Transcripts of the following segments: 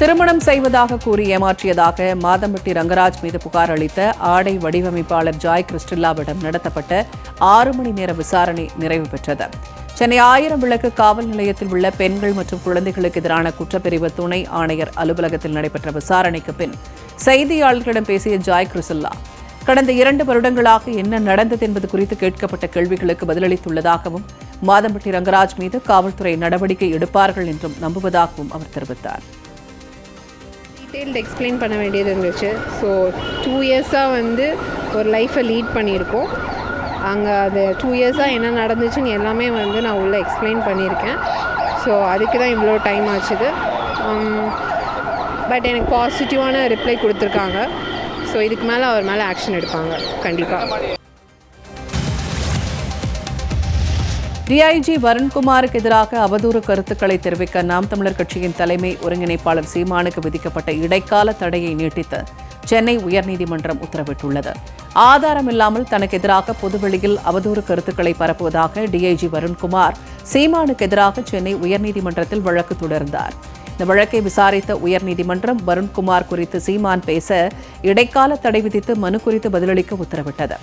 திருமணம் செய்வதாக கூறி ஏமாற்றியதாக மாதம்பட்டி ரங்கராஜ் மீது புகார் அளித்த ஆடை வடிவமைப்பாளர் ஜாய் கிறிஸ்டில்லாவிடம் நடத்தப்பட்ட ஆறு மணி நேர விசாரணை நிறைவு பெற்றது. சென்னை ஆயிரம் விளக்கு காவல் நிலையத்தில் உள்ள பெண்கள் மற்றும் குழந்தைகளுக்கு எதிரான குற்றப்பிரிவு துணை ஆணையர் அலுவலகத்தில் நடைபெற்ற விசாரணைக்கு பின் செய்தியாளர்களிடம் பேசிய ஜாய் கிறிஸ்டில்லா கடந்த இரண்டு வருடங்களாக என்ன நடந்தது என்பது குறித்து கேட்கப்பட்ட கேள்விகளுக்கு பதிலளித்துள்ளதாகவும் மாதம்பட்டி ரங்கராஜ் மீது காவல்துறை நடவடிக்கை எடுப்பார்கள் என்றும் நம்புவதாகவும் அவர் தெரிவித்தார். டீட்டெயில்டு எக்ஸ்பிளைன் பண்ண வேண்டியது இருந்துச்சு. ஸோ டூ இயர்ஸாக வந்து ஒரு லைஃப்பை லீட் பண்ணியிருக்கோம். அங்கே அது டூ இயர்ஸாக என்ன நடந்துச்சுன்னு எல்லாமே வந்து நான் உள்ளே எக்ஸ்பிளைன் பண்ணியிருக்கேன். ஸோ அதுக்கு தான் இவ்வளோ டைம் ஆச்சுது. Um, பட் எனக்கு பாசிட்டிவான ரிப்ளை கொடுத்துருக்காங்க. ஸோ இதுக்கு மேலே அவர் மேலே ஆக்ஷன் எடுப்பாங்க. கண்டிப்பாக டிஐஜி வருண்குமாருக்கு எதிராக அவதூறு கருத்துக்களை தெரிவிக்க நாம் தமிழர் கட்சியின் தலைமை ஒருங்கிணைப்பாளர் சீமானுக்கு விதிக்கப்பட்ட இடைக்கால தடையை நீட்டித்து சென்னை உயர்நீதிமன்றம் உத்தரவிட்டுள்ளது. ஆதாரமில்லாமல் தனக்கு எதிராக பொதுவெளியில் அவதூறு கருத்துக்களை பரப்புவதாக டிஐஜி வருண்குமார் சீமானுக்கு எதிராக சென்னை உயர்நீதிமன்றத்தில் வழக்கு தொடர்ந்தார். இந்த வழக்கை விசாரித்த உயர்நீதிமன்றம் வருண்குமார் குறித்து சீமான் பேச இடைக்கால தடை விதித்து மனு குறித்து பதிலளிக்க உத்தரவிட்டது.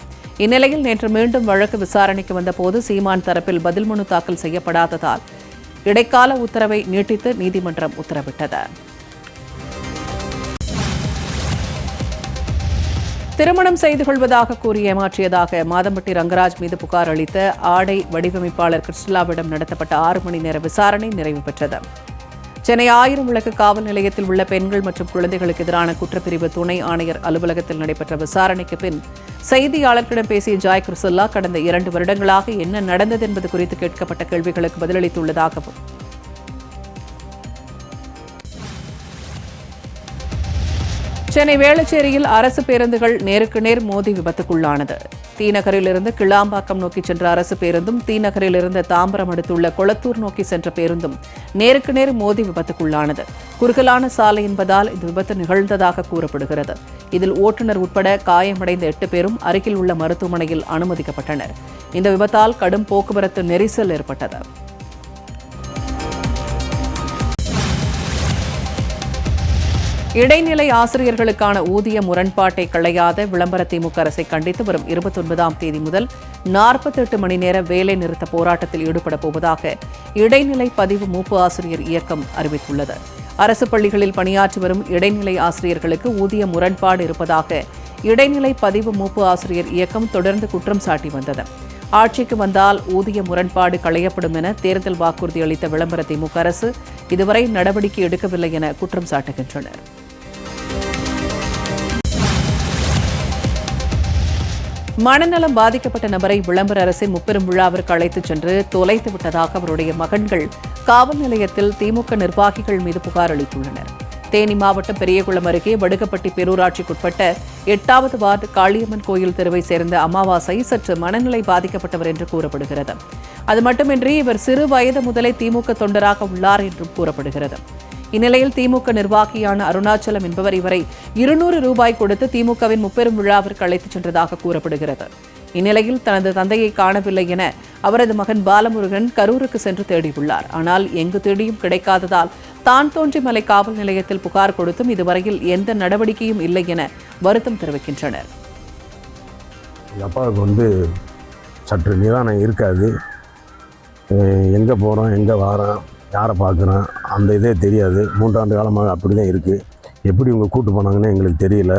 இந்நிலையில் நேற்று மீண்டும் வழக்கு விசாரணைக்கு வந்தபோது சீமான் தரப்பில் பதில் மனு தாக்கல் செய்யப்படாததால் இடைக்கால உத்தரவை நீட்டித்து நீதிமன்றம் உத்தரவிட்டது. திருமணம் செய்து கொள்வதாக கூறி ஏமாற்றியதாக மாதம்பட்டி ரங்கராஜ் மீது புகார் அளித்த ஆடை வடிவமைப்பாளர் கிறிஸ்டலாவிடம் நடத்தப்பட்ட ஆறு மணி நேர விசாரணை நிறைவு பெற்றது. சென்னை ஆயிரம் விளக்கு காவல் நிலையத்தில் உள்ள பெண்கள் மற்றும் குழந்தைகளுக்கு எதிரான குற்றப்பிரிவு துணை ஆணையர் அலுவலகத்தில் நடைபெற்ற விசாரணைக்கு பின் செய்தியாளர்களிடம் பேசிய ஜாய் கிறிசல்லா கடந்த இரண்டு வருடங்களாக என்ன நடந்தது என்பது குறித்து கேட்கப்பட்ட கேள்விகளுக்கு பதிலளித்துள்ளதாகவும் சென்னை வேளச்சேரியில் அரசு பேருந்துகள் நேருக்கு நேர் மோதி விபத்துக்குள்ளானது. தீநகரிலிருந்து கிளாம்பாக்கம் நோக்கி சென்ற அரசு பேருந்தும் தீநகரிலிருந்து தாம்பரம் அடுத்துள்ள கொளத்தூர் நோக்கி சென்ற பேருந்தும் நேருக்கு நேர் மோதி விபத்துக்குள்ளானது. குறுகலான சாலை என்பதால் இந்த விபத்து நிகழ்ந்ததாக கூறப்படுகிறது. இதில் ஓட்டுநர் உட்பட காயமடைந்த எட்டு பேரும் அருகில் உள்ள மருத்துவமனையில் அனுமதிக்கப்பட்டனர். இந்த விபத்தால் கடும் போக்குவரத்து நெரிசல் ஏற்பட்டது. இடைநிலை ஆசிரியர்களுக்கான ஊதிய முரண்பாட்டை களையாத விளம்பர திமுக அரசை கண்டித்து வரும் இருபத்தொன்பதாம் தேதி முதல் நாற்பத்தெட்டு மணி நேர வேலை நிறுத்த போராட்டத்தில் ஈடுபடப் போவதாக இடைநிலை பதிவு மூப்பு ஆசிரியர் இயக்கம் அறிவித்துள்ளது. அரசு பள்ளிகளில் பணியாற்றி வரும் இடைநிலை ஆசிரியர்களுக்கு ஊதிய முரண்பாடு இருப்பதாக இடைநிலை பதிவு மூப்பு ஆசிரியர் இயக்கம் தொடர்ந்து குற்றம் சாட்டி வந்தது. ஆட்சிக்கு வந்தால் ஊதிய முரண்பாடு களையப்படும் என தேர்தல் வாக்குறுதி அளித்த விளம்பர திமுக அரசு இதுவரை நடவடிக்கை எடுக்கவில்லை என குற்றம் சாட்டுகின்றனர். மனநலம் பாதிக்கப்பட்ட நபரை விளம்பர அரசின் முப்பெரும் விழாவிற்கு அழைத்துச் சென்று தொலைத்து விட்டதாக அவருடைய மகன்கள் காவல் நிலையத்தில் திமுக நிர்வாகிகள் மீது புகார் அளித்துள்ளனர். தேனி மாவட்டம் பெரியகுளம் அருகே வடுகப்பட்டி பேரூராட்சிக்குட்பட்ட எட்டாவது வார்டு காளியம்மன் கோயில் தெருவை சேர்ந்த அமாவாசை சற்று மனநிலை பாதிக்கப்பட்டவர் என்று கூறப்படுகிறது. அது மட்டுமின்றி இவர் சிறு வயது முதலே திமுக தொண்டராக உள்ளார் என்றும் கூறப்படுகிறது. இந்நிலையில் திமுக நிர்வாகியான அருணாச்சலம் என்பவர் இவரை இருநூறு ரூபாய் கொடுத்து திமுகவின் முப்பெரும் விழாவிற்கு அழைத்துச் சென்றதாக கூறப்படுகிறது. இந்நிலையில் தனது தந்தையை காணவில்லை என அவரது மகன் பாலமுருகன் கரூருக்கு சென்று தேடியுள்ளார். ஆனால் எங்கு தேடியும் கிடைக்காததால் தான் தோன்றிமலை காவல் நிலையத்தில் புகார் கொடுத்தும் இதுவரையில் எந்த நடவடிக்கையும் இல்லை என வருத்தம் தெரிவிக்கின்றனர். அப்பாவுக்கு வந்து சற்று நிதானம் இருக்காது. எங்கே போகிறோம் எங்கே வாரோம் யாரை பார்க்குறோம் அந்த இதே தெரியாது. மூன்றாண்டு காலமாக அப்படி தான் இருக்குது எப்படி இவங்க கூட்டு போனாங்கன்னு எங்களுக்கு தெரியல.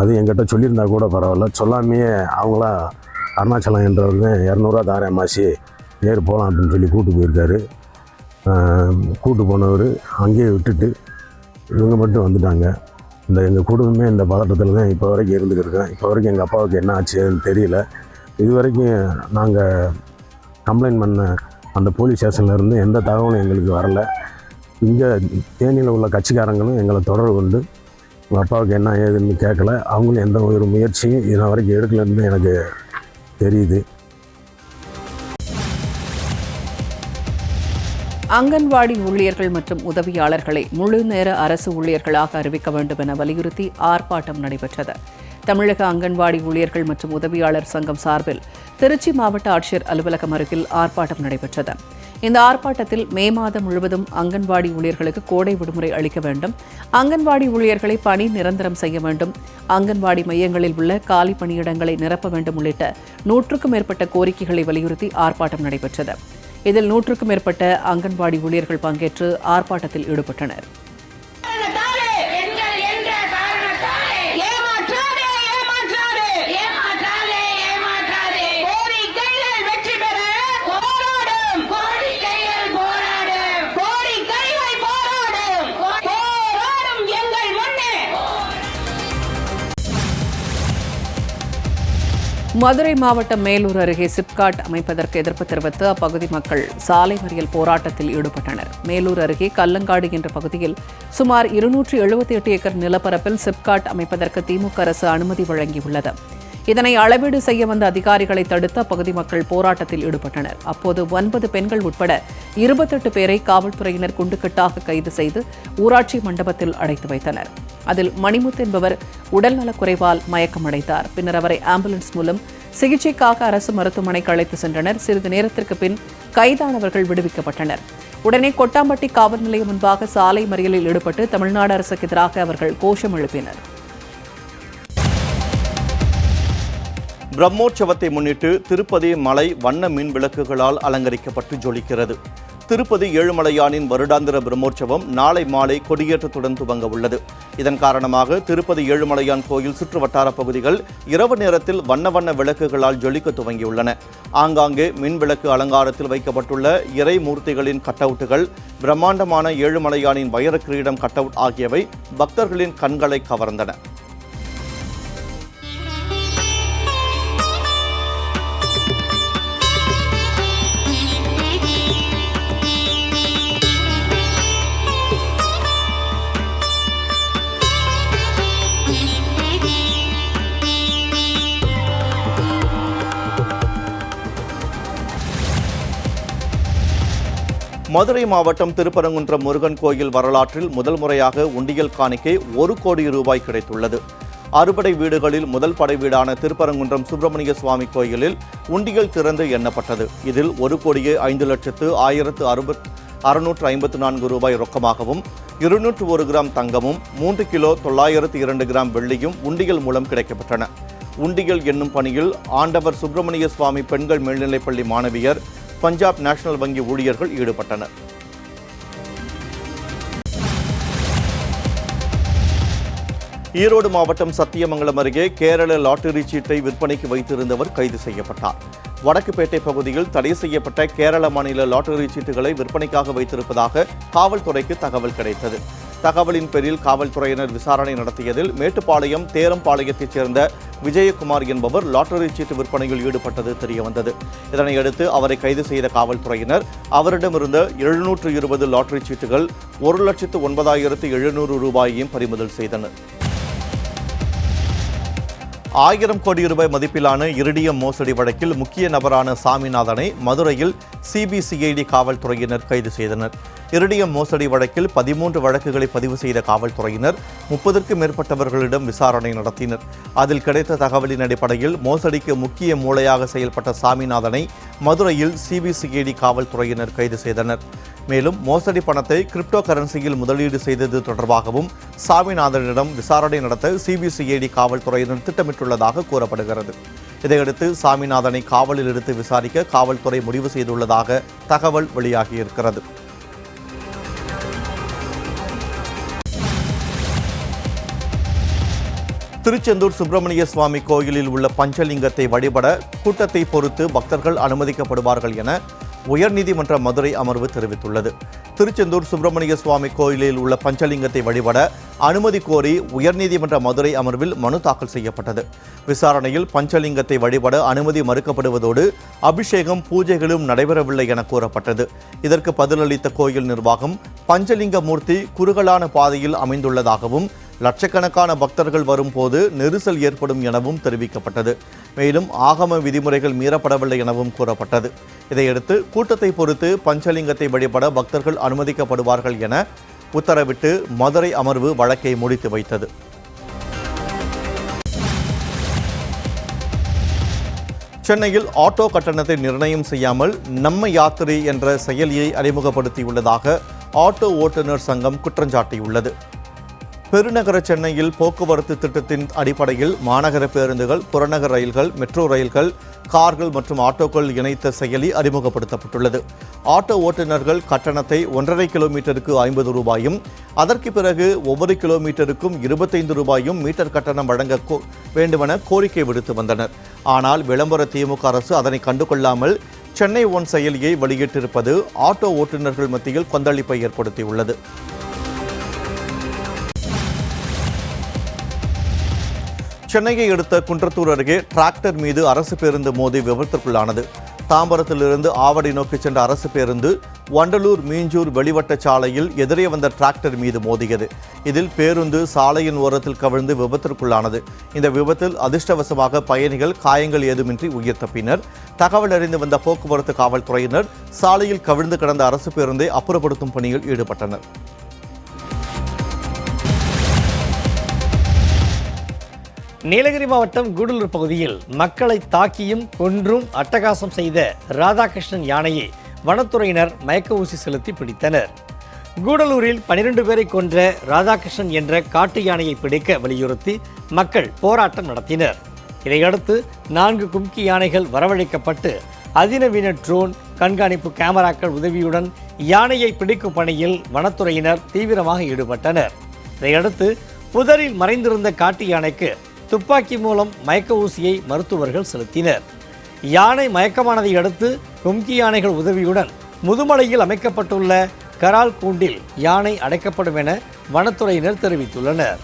அது எங்கிட்ட சொல்லியிருந்தா கூட பரவாயில்ல. சொல்லாமையே அவங்களா அருணாச்சலம் என்றவங்க இரநூறுவா தாரேன் மாசி நேரு போகலாம் அப்படின்னு சொல்லி கூட்டு போயிருக்காரு. கூட்டு போனவர் அங்கேயே விட்டுட்டு இவங்க மட்டும் வந்துட்டாங்க. இந்த எங்கள் குடும்பமே இந்த பதட்டத்தில் தான் இப்போ வரைக்கும் இருந்துக்கிருக்கேன் இப்போ வரைக்கும் எங்கள் அப்பாவுக்கு என்ன ஆச்சுன்னு தெரியல. இது வரைக்கும் நாங்கள் கம்ப்ளைண்ட் பண்ண அந்த போலீஸ் ஸ்டேஷன்லேருந்து எந்த தகவலும் எங்களுக்கு வரல. இங்கே தேனியில் உள்ள கட்சிக்காரங்களும் எங்களை தொடர்பு கொண்டு உங்கள் அப்பாவுக்கு என்ன ஏதுன்னு கேட்கல. அவங்களும் எந்த ஒரு முயற்சியும் இது வரைக்கும் எடுக்கலன்னு எனக்கு தெரியுது. அங்கன்வாடி ஊழியர்கள் மற்றும் உதவியாளர்களை முழு நேர அரசு ஊழியர்களாக அறிவிக்க வேண்டும் என வலியுறுத்தி ஆர்ப்பாட்டம் நடைபெற்றது. தமிழக அங்கன்வாடி ஊழியர்கள் மற்றும் உதவியாளர் சங்கம் சார்பில் திருச்சி மாவட்ட ஆட்சியர் அலுவலகம் அருகில் ஆர்ப்பாட்டம் நடைபெற்றது. இந்த ஆர்ப்பாட்டத்தில் மே மாதம் முழுவதும் அங்கன்வாடி ஊழியர்களுக்கு கோடை விடுமுறை அளிக்க வேண்டும். அங்கன்வாடி ஊழியர்களை பணி நிரந்தரம் செய்ய வேண்டும். அங்கன்வாடி மையங்களில் உள்ள காலி பணியிடங்களை நிரப்ப வேண்டும் உள்ளிட்ட நூற்றுக்கும் மேற்பட்ட கோரிக்கைகளை வலியுறுத்தி ஆர்ப்பாட்டம் நடைபெற்றது. இதில் நூற்றுக்கும் மேற்பட்ட அங்கன்வாடி ஊழியர்கள் பங்கேற்று ஆர்ப்பாட்டத்தில் ஈடுபட்டனர். மதுரை மாவட்டம் மேலூர் அருகே சிப்காட் அமைப்பதற்கு எதிர்ப்பு தெரிவித்து அப்பகுதி மக்கள் சாலை மறியல் போராட்டத்தில் ஈடுபட்டனர். மேலூர் அருகே கல்லங்காடு என்ற பகுதியில் சுமார் இருநூற்று எழுபத்தி எட்டு ஏக்கர் நிலப்பரப்பில் சிப்காட் அமைப்பதற்கு திமுக அரசு அனுமதி வழங்கியுள்ளது. இதனை அளவீடு செய்ய வந்த அதிகாரிகளை தடுத்து அப்பகுதி மக்கள் போராட்டத்தில் ஈடுபட்டனர். அப்போது ஒன்பது பெண்கள் உட்பட இருபத்தெட்டு பேரை காவல்துறையினர் குண்டுக்கட்டாக கைது செய்து ஊராட்சி மண்டபத்தில் அடைத்து வைத்தனர். அதில் மணிமுத்து என்பவர் உடல்நலக் குறைவால் மயக்கமடைந்தார். பின்னர் அவரை ஆம்புலன்ஸ் மூலம் சிகிச்சைக்காக அரசு மருத்துவமனைக்கு அழைத்து சென்றனர். சிறிது நேரத்திற்கு பின் கைதானவர்கள் விடுவிக்கப்பட்டனர். உடனே கொட்டாம்பட்டி காவல் நிலையம் முன்பாக சாலை மறியலில் ஈடுபட்டு தமிழ்நாடு அரசுக்கு எதிராக அவர்கள் கோஷம் எழுப்பினர். பிரம்மோற்சவத்தை முன்னிட்டு திருப்பதி மலை வண்ண மின் விளக்குகளால் அலங்கரிக்கப்பட்டு ஜொலிக்கிறது. திருப்பதி ஏழுமலையானின் வருடாந்திர பிரம்மோற்சவம் நாளை மாலை கொடியேற்றத்துடன் துவங்க உள்ளது. இதன் காரணமாக திருப்பதி ஏழுமலையான் கோயில் சுற்று வட்டார பகுதிகள் இரவு நேரத்தில் வண்ண வண்ண விளக்குகளால் ஜொலிக்க துவங்கியுள்ளன. ஆங்காங்கே மின் விளக்கு அலங்காரத்தில் வைக்கப்பட்டுள்ள இறை மூர்த்திகளின் கட்டவுட்டுகள் பிரம்மாண்டமான ஏழுமலையானின் வைர கிரீடம் கட்டவுட் ஆகியவை பக்தர்களின் கண்களை கவர்ந்தன. மதுரை மாவட்டம் திருப்பரங்குன்றம் முருகன் கோயில் வரலாற்றில் முதல் முறையாக உண்டியல் காணிக்கை ஒரு கோடி ரூபாய் கிடைத்துள்ளது. அறுபடை வீடுகளில் முதல் படை வீடான திருப்பரங்குன்றம் சுப்பிரமணிய சுவாமி கோயிலில் உண்டியல் திறந்து எண்ணப்பட்டது. இதில் ஒரு கோடியே ஐந்து லட்சத்து ஆயிரத்து அறுபத் அறுநூற்று ஐம்பத்து நான்கு ரூபாய் ரொக்கமாகவும் இருநூற்று ஒரு கிராம் தங்கமும் மூன்று கிலோ தொள்ளாயிரத்து இரண்டு கிராம் வெள்ளியும் உண்டியல் மூலம் கிடைக்கப்பட்டன. உண்டியல் என்னும் பணியில் ஆண்டவர் சுப்பிரமணிய சுவாமி பெண்கள் மேல்நிலைப்பள்ளி மாணவியர் பஞ்சாப் நேஷனல் வங்கி ஊழியர்கள் ஈடுபட்டனர். ஈரோடு மாவட்டம் சத்தியமங்கலம் அருகே கேரள லாட்டரி சீட்டை விற்பனைக்கு வைத்திருந்தவர் கைது செய்யப்பட்டார். வடக்குப்பேட்டை பகுதியில் தடை செய்யப்பட்ட கேரள மாநில லாட்டரி சீட்டுகளை விற்பனைக்காக வைத்திருப்பதாக காவல்துறைக்கு தகவல் கிடைத்தது. தகவலின் பேரில் காவல்துறையினர் விசாரணை நடத்தியதில் மேட்டுப்பாளையம் தேரம்பாளையத்தைச் சேர்ந்த விஜயகுமார் என்பவர் லாட்டரி சீட்டு விற்பனையில் ஈடுபட்டது தெரியவந்தது. இதனையடுத்து அவரை கைது செய்த காவல்துறையினர் அவரிடமிருந்த எழுநூற்று இருபது லாட்டரி சீட்டுகள் ஒரு லட்சத்து ஒன்பதாயிரத்து எழுநூறு ரூபாயையும் பறிமுதல் செய்தனர். ஆயிரம் கோடி ரூபாய் மதிப்பிலான இரிடியம் மோசடி வழக்கில் முக்கிய நபரான சாமிநாதனை மதுரையில் சிபிசிஐடி காவல்துறையினர் கைது செய்தனர். இரிடியம் மோசடி வழக்கில் பதிமூன்று வழக்குகளை பதிவு செய்த காவல்துறையினர் முப்பதற்கும் மேற்பட்டவர்களிடம் விசாரணை நடத்தினர். அதில் கிடைத்த தகவலின் அடிப்படையில் மோசடிக்கு முக்கிய மூளையாக செயல்பட்ட சாமிநாதனை மதுரையில் சிபிசிஐடி காவல்துறையினர் கைது செய்தனர். மேலும் மோசடி பணத்தை கிரிப்டோ கரன்சியில் முதலீடு செய்தது தொடர்பாகவும் சாமிநாதனிடம் விசாரணை நடத்த சிபிசிஐடி காவல்துறையினர் திட்டமிட்டுள்ளதாக கூறப்படுகிறது. இதையடுத்து சாமிநாதனை காவலில் எடுத்து விசாரிக்க காவல்துறை முடிவு செய்துள்ளதாக தகவல் வெளியாகியிருக்கிறது. திருச்செந்தூர் சுப்பிரமணிய சுவாமி கோயிலில் உள்ள பஞ்சலிங்கத்தை வழிபட கூட்டத்தை பொறுத்து பக்தர்கள் அனுமதிக்கப்படுவார்கள் என உயர்நீதிமன்ற மதுரை அமர்வு தெரிவித்துள்ளது. திருச்செந்தூர் சுப்பிரமணிய சுவாமி கோயிலில் உள்ள பஞ்சலிங்கத்தை வழிபட அனுமதி கோரி உயர்நீதிமன்ற மதுரை அமர்வில் மனு தாக்கல் செய்யப்பட்டது. விசாரணையில் பஞ்சலிங்கத்தை வழிபட அனுமதி மறுக்கப்படுவதோடு அபிஷேகம் பூஜைகளும் நடைபெறவில்லை என கூறப்பட்டது. இதற்கு பதிலளித்த கோயில் நிர்வாகம் பஞ்சலிங்க மூர்த்தி குறுகலான பாதையில் அமைந்துள்ளதாகவும் லட்சக்கணக்கான பக்தர்கள் வரும்போது நெரிசல் ஏற்படும் எனவும் தெரிவிக்கப்பட்டது. மேலும் ஆகம விதிமுறைகள் மீறப்படவில்லை எனவும் கூறப்பட்டது. இதையடுத்து கூட்டத்தை பொறுத்து பஞ்சலிங்கத்தை வழிபட பக்தர்கள் அனுமதிக்கப்படுவார்கள் என உத்தரவிட்டு மதுரை அமர்வு வழக்கை முடித்து வைத்தது. சென்னையில் ஆட்டோ கட்டணத்தை நிர்ணயம் செய்யாமல் நம்ம யாத்திரை என்ற செயலியை அறிமுகப்படுத்தியுள்ளதாக ஆட்டோ ஓட்டுநர் சங்கம் குற்றஞ்சாட்டியுள்ளது. பெருநகர சென்னையில் போக்குவரத்து திட்டத்தின் அடிப்படையில் மாநகர பேருந்துகள் புறநகர் ரயில்கள் மெட்ரோ ரயில்கள் கார்கள் மற்றும் ஆட்டோக்கள் இணைத்த செயலி அறிமுகப்படுத்தப்பட்டுள்ளது. ஆட்டோ ஓட்டுநர்கள் கட்டணத்தை ஒன்றரை கிலோமீட்டருக்கு ஐம்பது ரூபாயும் அதற்கு பிறகு ஒவ்வொரு கிலோமீட்டருக்கும் இருபத்தைந்து ரூபாயும் மீட்டர் கட்டணம் வழங்க கோ- வேண்டுமென கோரிக்கை விடுத்து வந்தனர். ஆனால் விளம்பர திமுக அரசு அதனை கண்டுகொள்ளாமல் சென்னை ஒன் செயலியை வெளியிட்டிருப்பது ஆட்டோ ஓட்டுநர்கள் மத்தியில் கொந்தளிப்பை ஏற்படுத்தியுள்ளது. சென்னையை அடுத்த குன்றத்தூர் அருகே டிராக்டர் மீது அரசு பேருந்து மோதி விபத்திற்குள்ளானது. தாம்பரத்திலிருந்து ஆவடி நோக்கி சென்ற அரசு பேருந்து வண்டலூர் மீஞ்சூர் வெளிவட்ட சாலையில் எதிரே வந்த டிராக்டர் மீது மோதியது. இதில் பேருந்து சாலையின் ஓரத்தில் கவிழ்ந்து விபத்திற்குள்ளானது. இந்த விபத்தில் அதிர்ஷ்டவசமாக பயணிகள் காயங்கள் ஏதுமின்றி உயிர் தப்பினர் தகவல் அறிந்து வந்த போக்குவரத்து காவல்துறையினர் சாலையில் கவிழ்ந்து கிடந்த அரசு பேருந்தை அப்புறப்படுத்தும் பணியில் ஈடுபட்டனர். நீலகிரி மாவட்டம் கூடலூர் பகுதியில் மக்களை தாக்கியும் கொன்றும் அட்டகாசம் செய்த ராதாகிருஷ்ணன் யானையை வனத்துறையினர் மயக்க ஊசி செலுத்தி பிடித்தனர். கூடலூரில் பனிரெண்டு பேரை கொன்ற ராதாகிருஷ்ணன் என்ற காட்டு யானையை பிடிக்க வலியுறுத்தி மக்கள் போராட்டம் நடத்தினர். இதையடுத்து நான்கு கும்கி யானைகள் வரவழைக்கப்பட்டு அதிநவீன ட்ரோன் கண்காணிப்பு கேமராக்கள் உதவியுடன் யானையை பிடிக்கும் பணியில் வனத்துறையினர் தீவிரமாக ஈடுபட்டனர். இதையடுத்து புதரில் மறைந்திருந்த காட்டு யானைக்கு துப்பாக்கி மூலம் மயக்க ஊசியை மருத்துவர்கள் செலுத்தினர். யானை மயக்கமானதை அடுத்து கும்கி யானைகள் உதவியுடன் முதுமலையில் அமைக்கப்பட்டுள்ள கரால் கூண்டில் யானை அடைக்கப்படும் என வனத்துறையினர் தெரிவித்துள்ளனர்.